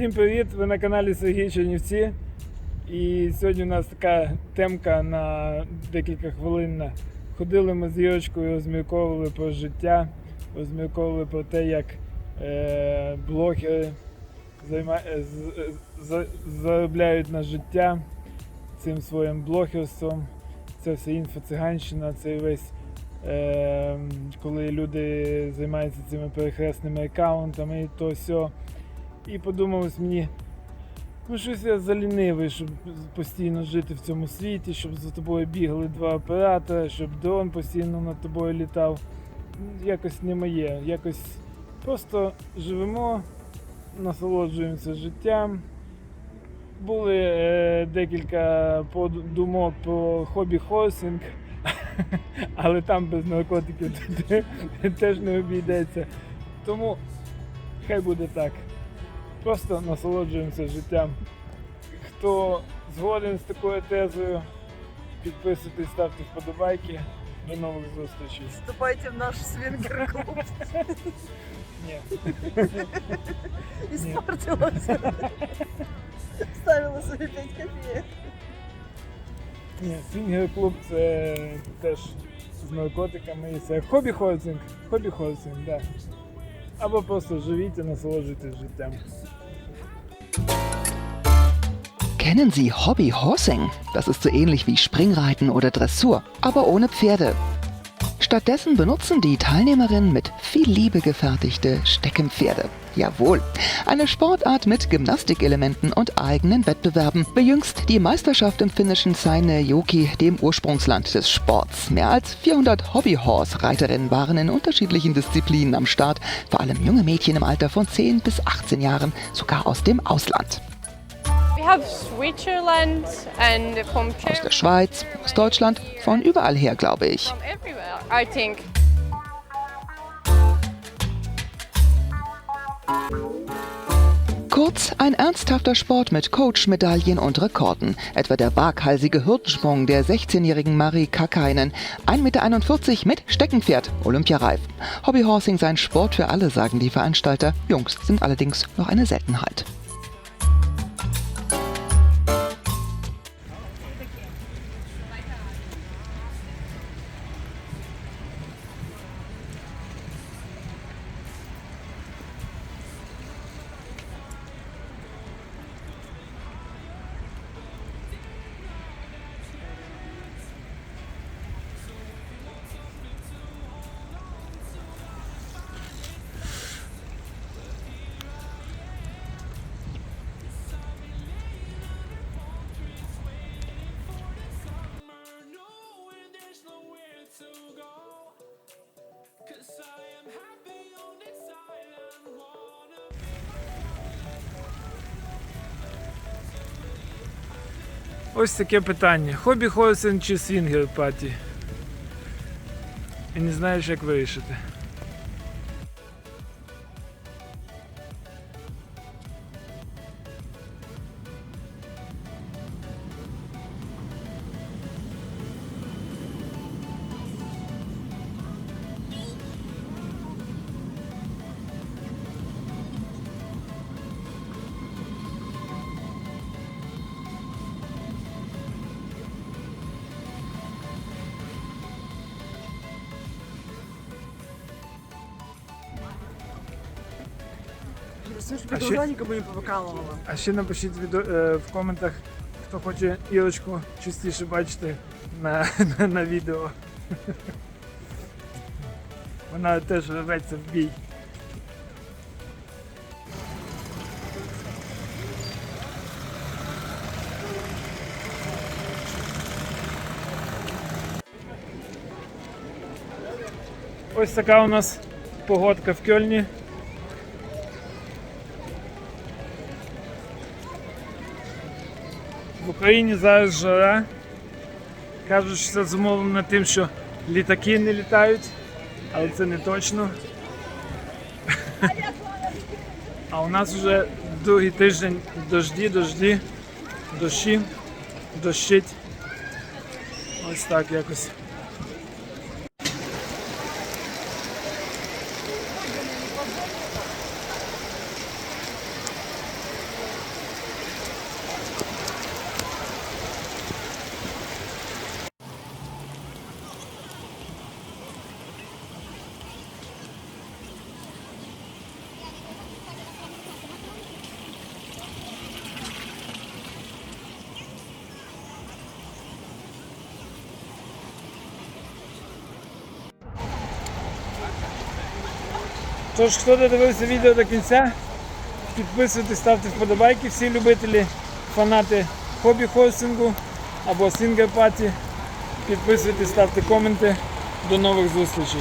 Всім привіт! Ви на каналі Сергій Чернівці. І сьогодні у нас така темка на декілька хвилин. Ходили ми з Ірочкою, розмірковували про життя, розмірковували про те, як е, блогери займа... е, е, за- заробляють на життя цим своїм блогерством. Це все інфоциганщина, це весь. Е, коли люди займаються цими перехресними аккаунтами то все. І подумалось мені, ну щось я залінивий, щоб постійно жити в цьому світі, щоб за тобою бігали два оператора, щоб дрон постійно над тобою літав. Якось не моє. Якось просто живемо, насолоджуємося життям. Були е, декілька думок про хобі-хорсинг, але там без наркотиків теж не обійдеться. Тому хай буде так. Просто насолоджуємося життям. Хто згоден з такою тезою, підписуйтесь, ставте вподобайки. До нових зустрічей. Вступайте в наш свингер-клуб. Ні. Испортилась. Ставила собі 5 копеек. Ні, свінгер-клуб це теж з наркотиками і це хобі-хорсинг. Хобі-хорсинг, так. Да. Або просто живіть і насолоджуйтесь життям. Kennen Sie Hobby Horsing? Das ist so ähnlich wie Springreiten oder Dressur, aber ohne Pferde. Stattdessen benutzen die Teilnehmerinnen mit viel Liebe gefertigte Steckenpferde. Jawohl, eine Sportart mit Gymnastikelementen und eigenen Wettbewerben, bejüngst die Meisterschaft im finnischen Seinäjoki, dem Ursprungsland des Sports. Mehr als 400 Hobbyhorse-Reiterinnen waren in unterschiedlichen Disziplinen am Start, vor allem junge Mädchen im Alter von 10 bis 18 Jahren, sogar aus dem Ausland. Aus der Schweiz, aus Deutschland, von überall her, glaube ich. Kurz ein ernsthafter Sport mit Coach-Medaillen und Rekorden. Etwa der waghalsige Hürdensprung der 16-jährigen Marie Kakainen. 1,41 Meter mit Steckenpferd, Olympiareif. Hobbyhorsing sei ein Sport für alle, sagen die Veranstalter. Jungs sind allerdings noch eine Seltenheit. Ось таке питання. Хобі Хойсен чи свінгер паті? І не знаєш, як вирішити. Все, А чтобы ще- глаза никому не повыкалывала. А ще напишіть відео, е, в коментах, хто хоче Ірочку частіше бачити на, на, на відео. Вона теж рветься в бій. Ось така у нас погодка в Кельні. В Україні зараз жара. Кажуть, що це зумовлено тим, що літаки не літають, але це не точно. А у нас вже другий тиждень дожді, дожді, дощі, дощить. Ось так якось. Тож, хто додивився відео до кінця, підписуйтесь, ставте вподобайки, всі любителі, фанати хобі-хостингу або сінгер-паті. Підписуйтесь, ставте коменти. До нових зустрічей.